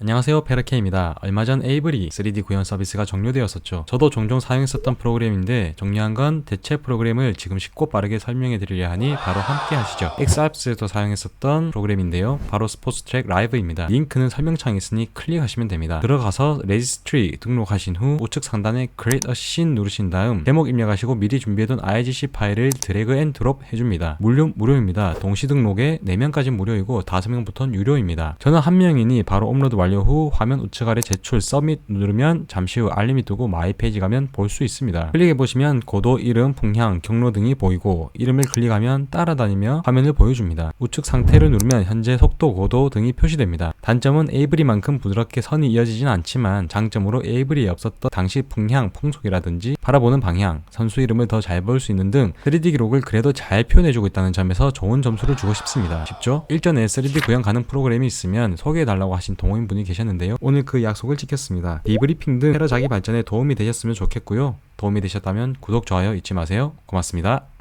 안녕하세요 페르케입니다. 얼마 전 에이블이 3D 구현 서비스가 종료되었었죠. 저도 종종 사용했었던 프로그램인데 종료한 건 대체 프로그램을 지금 쉽고 빠르게 설명해 드리려 하니 바로 함께 하시죠. 엑스알프스에서 사용했었던 프로그램인데요. 바로 스포츠 트랙 라이브입니다. 링크는 설명창에 있으니 클릭하시면 됩니다. 들어가서 레지스트리 등록하신 후 우측 상단에 Create a Scene 누르신 다음 제목 입력하시고 미리 준비해둔 IGC 파일을 드래그 앤 드롭 해줍니다. 무료, 무료입니다. 동시 등록에 4명까지 무료이고 5명부터는 유료입니다. 저는 한 명이니 바로 업로드 완료 후 화면 우측 아래 제출 서밋 누르면 잠시 후 알림이 뜨고 마이 페이지 가면 볼 수 있습니다. 클릭해 보시면 고도, 이름, 풍향, 경로 등이 보이고 이름을 클릭하면 따라다니며 화면을 보여줍니다. 우측 상태를 누르면 현재 속도, 고도 등이 표시됩니다. 단점은 에이브리만큼 부드럽게 선이 이어지진 않지만 장점으로 에이브리에 없었던 당시 풍향, 풍속이라든지 바라보는 방향, 선수 이름을 더 잘 볼 수 있는 등 3D 기록을 그래도 잘 표현해주고 있다는 점에서 좋은 점수를 주고 싶습니다. 쉽죠? 일전에 3D 구현 가능 프로그램이 있으면 소개해달라고 하신 동호인 분이 계셨는데요. 오늘 그 약속을 지켰습니다. 디브리핑 등 테러 자기 발전에 도움이 되셨으면 좋겠고요. 도움이 되셨다면 구독, 좋아요 잊지 마세요. 고맙습니다.